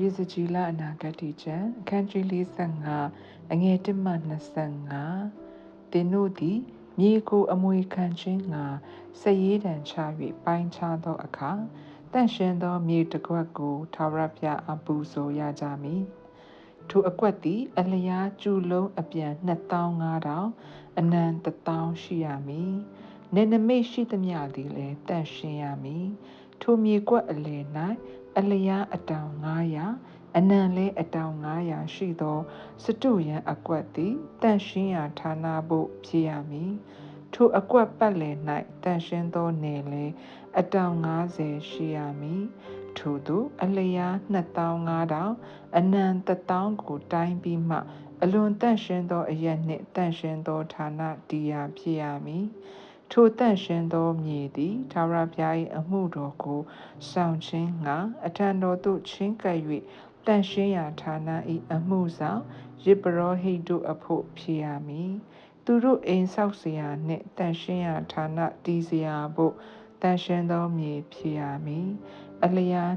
ရေစကြည်လအနာဂတ်တိကျမ်းအခန်းကြီး45အငယ်1မှ25သင်တို့သည်မြေကိုအမွေခံခြင်းငါစည်ရည်တံချ၍ပိုင်းခြားသောအခါတန့်ရှင်းသောမြေတစ်ခွက်ကိုထာဝရဘုရားအပူဇော်ရကြမည်ထိုအကွက်သည် အလျားကျူလုံးအပြန်2500အနံ1000ရှိရမည်နေနမိတ်ရှိသမျှသည်လည်းတန့်ရှင်းရမည် ထိုမြေကွက်အလယ်၌အလျားအတောင်900အနံလဲအတောင်900ရှိသောစတုရန်အကွက်သည်တန့်ရှင်းရာဌာနဖို့ဖြစ်ရမည်ထိုအကွက်ပတ်လည်၌တန့်ရှင်းသောနယ်လဲအတောင်90ရှိရမည်ထို့သောအလျား2500အနံ1000ကိုတိုင်းပြီးမှအလွန်တန့်ရှင်းသောအရက်နှင့်တန့်ရှင်းသောဌာနတရားဖြစ်ရမည် ထိုတန့်ရှင်သောမြေသည်သာရပြား၏အမှုတော်ကိုဆောင်ခြင်းငှာအထံတော်သို့ချင်းကပ်၍တန့်ရှင်းရာဌာန၏အမှုဆောင်ယေပရောဟိတ်တို့အဖို့ဖြစ်ရမည်သူတို့အိမ်ဆောက်စရာနှင့်တန့်ရှင်းရာဌာနတည်စရာဖို့တန်ရှင်သောမြေဖြစ်ရမည်အလျား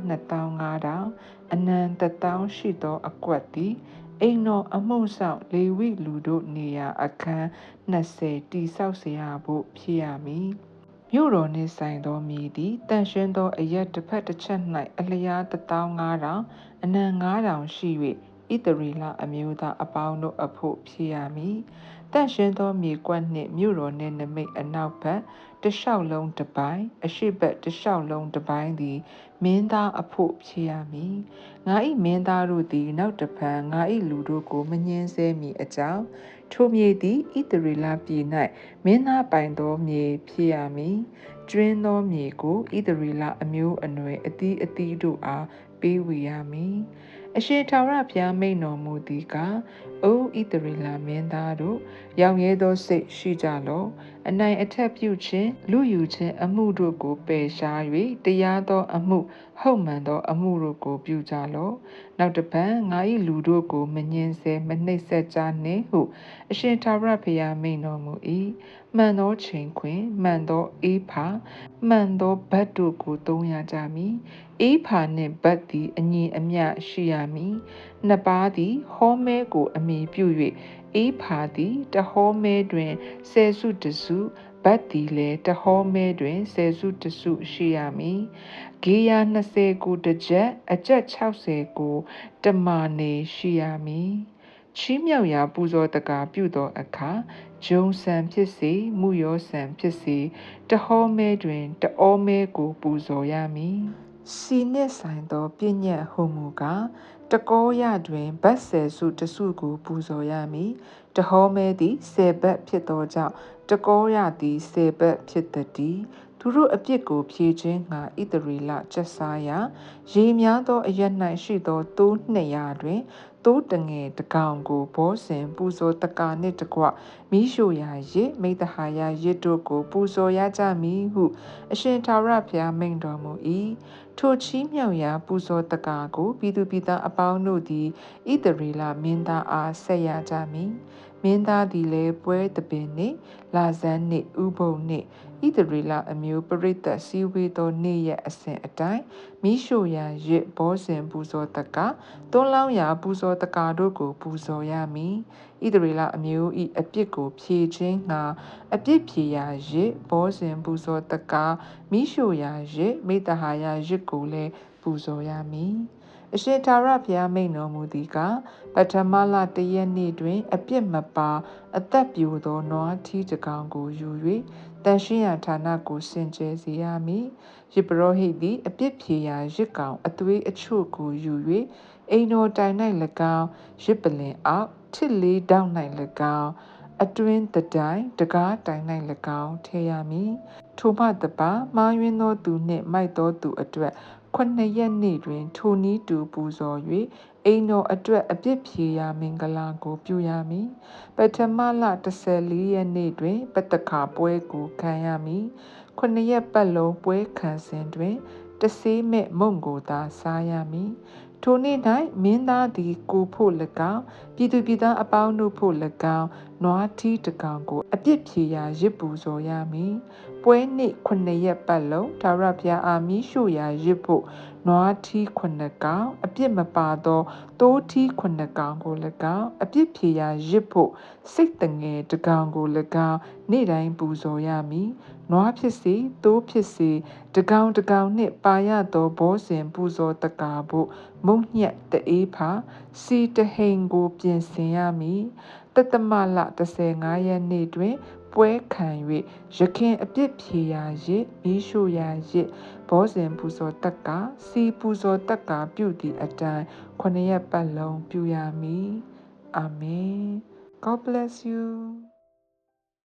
2500အနံ1000ရှိသောအကွက်သည် အိမ်တော်အမှုဆောင်လေဝိလူတို့နေရာအခန်း20တိဆောက်เสียဖို့ဖြစ်ရမည်မြို့တော်နှင့်ဆိုင်သောမြေသည်တန်ရှင်းသောအရက်တစ်ဖက်တစ်ချက်၌အလျား15000အနံ9000ရှိ၍ဣတရီလအမျိုးသားအပေါင်းတို့အဖို့ဖြစ်ရမည်တန့်ရှင်းသောမြေကွက်နှင့်မြို့တော်နှင့်နမိတ်အနောက်ဘက်တလျှောက်လုံးတစ်ပိုင်းအရှိဘက်တလျှောက်လုံးတစ်ပိုင်းသည် မင်းသားအဖို့ဖြစ်ရမည်ငါ၏မင်းသားတို့သည် နောက်တဖန်ငါ၏လူတို့ကိုမငင်းဆဲမည်အကြောင်းထိုမြေသည်ဣတရီလပြည်၌မင်းသားပိုင်သောမြေဖြစ်ရမည်ကျွင်းသောမြေကိုဣတရီလအမျိုးအနွယ်အသီးအသီးတို့အားပေးဝေရမည်အရှင်ထာဝရဘုရားမိန်တော်မူသည်က အိုဣသရေလမင်းသားတို့ရောင်ရဲသောစိတ်ရှိကြလော့အနိုင်အထက်ပြုခြင်းလူယူခြင်းအမှုတို့ကိုပယ်ရှား၍တရားသောအမှုဟုတ်မှန်သောအမှုတို့ကိုပြုကြလော့နောက်တပံငါ၏လူတို့ကိုမငင်းဆဲမနှိပ်စက်ကြနှင့်ဟုအရှင်ထာဝရဘုရားမိန်တော်မူ၏မှန်သောချိန်ခွင်မှန်သောအေးဖာမှန်သောဘတ်တို့ကိုသုံးရကြမည်အေးဖာနှင့်ဘတ်သည်အညီအမျှရှိရမည်နှစ်ပါးသည်ဟောမဲကိုအမိပြု၍အေးဖာသည်တဟောမဲတွင်ဆယ်စုတစုဘတ်သည်လည်းတဟောမဲတွင်ဆယ်စုတစုရှိရမည်ဂေယ20ကိုတစ်ချက်အကျက်60ကိုတမာနေရှိရမည်ချီးမြှောက်ရာပူဇော်တကာပြုသောအခါဂျုံဆန်ဖြစ်စေမူယောဆန်ဖြစ်စေတဟောမဲတွင်တအောမဲကိုပူဇော်ရမည်စီနှင့်ဆိုင်သောပြည့်ညက်ဟုမူကား တကောရတွင်ဗတ်ဆယ်စုတစုကိုပူဇော်ရမည်တဟောမဲသည်ဆယ်ဘက်ဖြစ်သောကြောင့်တကောရသည်ဆယ်ဘက်ဖြစ်သည်သူတို့အပြစ်ကိုဖြေခြင်းငါဣတရီလကျက်စားရာရေများသောအရ၌ရှိသောသိုး200တွင်သိုးတငယ်တကောင်ကိုဘောဆင်ပူဇော်တကာနှင့်တကွမိရှုရာရစ်မိတဟာယရစ်တို့ကိုပူဇော်ရကြမည်ဟု အရှင်သာရဘုရားမိန့်တော်မူ၏ ထိုချီးမြှောက်ရာပူဇော်တကာကိုပြည်သူပြည်သားအပေါင်းတို့သည်ဣတရီလမင်းသားအားဆက်ရကြမည်မင်းသားသည်လည်းပွဲတပင်နှင့်လာဇန်းနှင့်ဥပုံနှင့်ဣသရေလအမျိုးပရိသတ်စည်းဝေးသောနေ့ရက်အစဉ်အတိုင်းမိရှုရာရစ်ဘောဇင်ပူဇော်တကသွန်းလောင်းရာပူဇော်တကာတို့ကိုပူဇော်ရမည် ဣသရေလအမျိုး၏အပြစ်ကို ဖြေခြင်းငှာအပြစ်ဖြေရာရစ်ဘောဇင်ပူဇော်တကာမိရှုရာရစ်မိတ္တဟာယရစ်ကိုလည်းပူဇော်ရမည်အရှင်သာရဘုရားမိန်တော်မူသည်ကပထမလတရက်နေ့တွင် အပြစ်မပါအသက်ပြိုသောနွားထီးတကောင်ကိုယူ၍တန်ရှင်းရာဌာနကိုစင်ကြယ်စေရမည်။ယေဘရဟိသည်အပြစ်ဖြေရာရစ်ကောင်အသွေးအချို့ကိုယူ၍အိမ်တော်တိုင်၌၎င်းရစ်ပလင်အောက် ထစ်လေးတောင်း၌၎င်းအတွင်းတတိုင်တကားတိုင်၌၎င်းထည့်ရမည်ထိုမှတပါမာယွင်းသောသူနှင့်မိုက်သောသူအတွက်ခုနှစ်ရက်နေ့တွင် ထိုနည်းတူပူဇော်၍အိမ်တော်အတွက်အပြစ်ဖြေရာမင်္ဂလာကိုပြုရမည်ပထမလ14ရက်နေ့တွင်ပတ္တခါပွဲကိုခံရမည်ခုနှစ်ရက်ပတ်လုံးပွဲခံစဉ်တွင်တဆေးမဲ့မုံကိုသာစားရမည် ထိုနေ့၌မင်းသားသည်ကိုဖို့၎င်းပြည်သူပြည်သားအပေါင်းတို့ဖို့၎င်းနွားထီးတကောင်ကိုအပြစ်ဖြေရာရစ်ပူဇော်ရမည်ပွဲနေ့9ရက်ပတ်လုံးဒါရဘုရားအာမီရှုရာရစ်ဖို့နွားထီး9ကောင်အပြစ်မပါသောတိုးထီး9ကောင်ကို၎င်းအပြစ်ဖြေရာရစ်ဖို့စိတ်တငယ်တကောင်ကို၎င်းနေ့တိုင်းပူဇော်ရမည်နွားဖြစ်စေတိုးဖြစ်စေတကောင်တကောင်နှင့်ပါရသောဘောဇဉ်ပူဇော်တကာဖို့ မုံညက်တအေးဖာစီတဟိန်ကို ပြင်ဆင်ရမည်တတမလ15ရက်နေ့တွင်ပွဲခံ၍ရခင်အပြစ်ဖြေရာရစ်မီးရှို့ရာရစ်ဘောဇင်ပူဇော်တက်ကစီပူဇော်တက်ကပြုသည့်အတိုင်းခொနရက်ပတ်လုံးပြုရမည်အာမင် God bless you